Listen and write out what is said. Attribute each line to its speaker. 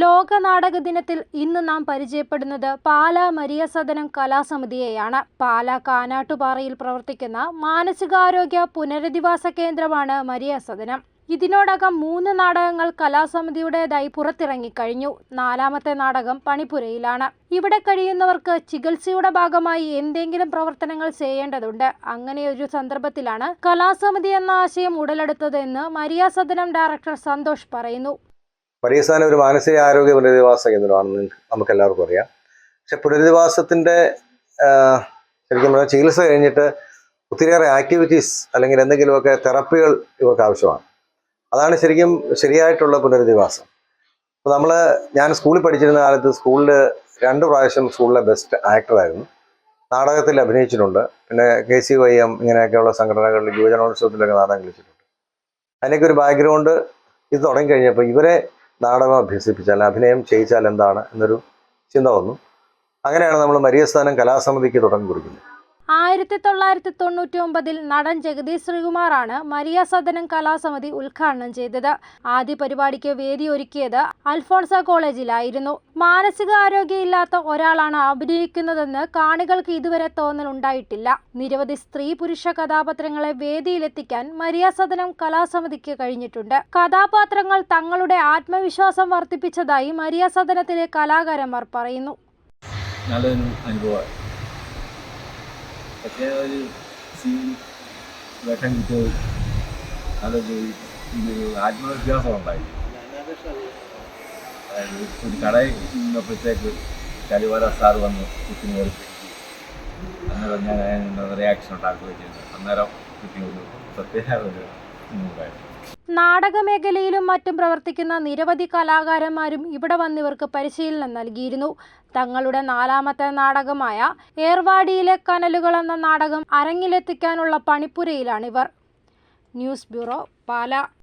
Speaker 1: ലോക നാടക ദിനത്തിൽ ഇന്ന് നാം പരിചയപ്പെടുന്നത് പാലാ മരിയ സദനം കലാസമിതിയെയാണ്. പാലാ കാനാട്ടുപാറയിൽ പ്രവർത്തിക്കുന്ന മാനസികാരോഗ്യ പുനരധിവാസ കേന്ദ്രമാണ് മരിയ സദനം. ഇതിനോടകം മൂന്ന് നാടകങ്ങൾ കലാസമിതിയുടേതായി പുറത്തിറങ്ങിക്കഴിഞ്ഞു. നാലാമത്തെ നാടകം പണിപ്പുരയിലാണ്. ഇവിടെ കഴിയുന്നവർക്ക് ചികിത്സയുടെ ഭാഗമായി എന്തെങ്കിലും പ്രവർത്തനങ്ങൾ ചെയ്യേണ്ടതുണ്ട്. അങ്ങനെയൊരു സന്ദർഭത്തിലാണ് കലാസമിതി എന്ന ആശയം ഉടലെടുത്തതെന്ന് മരിയ സദനം ഡയറക്ടർ സന്തോഷ് പറയുന്നു.
Speaker 2: പരീസ്ഥാനം ഒരു മാനസിക ആരോഗ്യ പുനരധിവാസ കേന്ദ്രമാണെന്ന് നമുക്ക് എല്ലാവർക്കും അറിയാം. പക്ഷെ പുനരധിവാസത്തിന്റെ ശരിക്കും പറഞ്ഞാൽ ചികിത്സ കഴിഞ്ഞിട്ട് ഒത്തിരിയേറെ ആക്ടിവിറ്റീസ് അല്ലെങ്കിൽ എന്തെങ്കിലുമൊക്കെ തെറപ്പികൾ ഇവർക്ക് ആവശ്യമാണ്. അതാണ് ശരിക്കും ശരിയായിട്ടുള്ള പുനരധിവാസം. അപ്പോൾ നമ്മൾ ഞാൻ സ്കൂളിൽ പഠിച്ചിരുന്ന കാലത്ത് സ്കൂളിൽ രണ്ട് പ്രാവശ്യം സ്കൂളിലെ ബെസ്റ്റ് ആക്ടറായിരുന്നു നാടകത്തിൽ അഭിനയിച്ചിട്ടുണ്ട്. പിന്നെ കെ സി വൈ എം ഇങ്ങനെയൊക്കെയുള്ള സംഘടനകളിൽ യുവജനോത്സവത്തിലൊക്കെ നാടകം കളിച്ചിട്ടുണ്ട്. അതിനൊക്കെ ഒരു ബാക്ക്ഗ്രൗണ്ട് ഇത് തുടങ്ങിക്കഴിഞ്ഞപ്പോൾ ഇവരെ നാടകം അഭ്യസിപ്പിച്ചാൽ അഭിനയം ചെയ്യിച്ചാൽ എന്താണ് എന്നൊരു ചിന്ത വന്നു. അങ്ങനെയാണ് നമ്മൾ മരിയസ്ഥാനം കലാസമിതിക്ക് തുടങ്ങി കുറിക്കുന്നത്.
Speaker 1: ആയിരത്തി തൊള്ളായിരത്തി തൊണ്ണൂറ്റി ഒമ്പതിൽ നടൻ ജഗദീഷ് ശ്രീകുമാറാണ് മരിയ സദനം കലാസമിതി ഉദ്ഘാടനം ചെയ്തത്. ആദ്യ പരിപാടിക്ക് വേദി ഒരുക്കിയത് അൽഫോൺസ കോളേജിലായിരുന്നു. മാനസികാരോഗ്യം ഇല്ലാത്ത ഒരാളാണ് അഭിനയിക്കുന്നതെന്ന് കാണികൾക്ക് ഇതുവരെ തോന്നൽ ഉണ്ടായിട്ടില്ല. നിരവധി സ്ത്രീ പുരുഷ കഥാപാത്രങ്ങളെ വേദിയിലെത്തിക്കാൻ മരിയ സദനം കലാസമിതിക്ക് കഴിഞ്ഞിട്ടുണ്ട്. കഥാപാത്രങ്ങൾ തങ്ങളുടെ ആത്മവിശ്വാസം വർദ്ധിപ്പിച്ചതായി മരിയ സദനത്തിലെ കലാകാരന്മാർ പറയുന്നു.
Speaker 3: പക്ഷേ ഒരു സീൻ വേഷം കിട്ടിയത് നല്ലൊരു ഇത് ആത്മവിശ്വാസം ഉണ്ടായി. അതായത് ഒരു കടയിൽ നിന്നപ്പോഴത്തേക്ക് കലിവര സാർ വന്ന് കുത്തിന് കയറി അന്നേരം ഞാൻ റിയാക്ഷൻ ഉണ്ടാക്കുകയും ചെയ്തു. അന്നേരം കുട്ടി ഒരു പ്രത്യേക ഒരു മൂവായിരുന്നു
Speaker 1: നാടകമേഖലയിലും മറ്റും പ്രവർത്തിക്കുന്ന നിരവധി കലാകാരന്മാരും ഇവിടെ വന്നിവർക്ക് പരിശീലനം നൽകിയിരുന്നു. തങ്ങളുടെ നാലാമത്തെ നാടകമായ ഏർവാടിയിലെ കനലുകൾ എന്ന നാടകം അരങ്ങിലെത്തിക്കാനുള്ള പണിപ്പുരയിലാണിവർ. ന്യൂസ് ബ്യൂറോ പാല.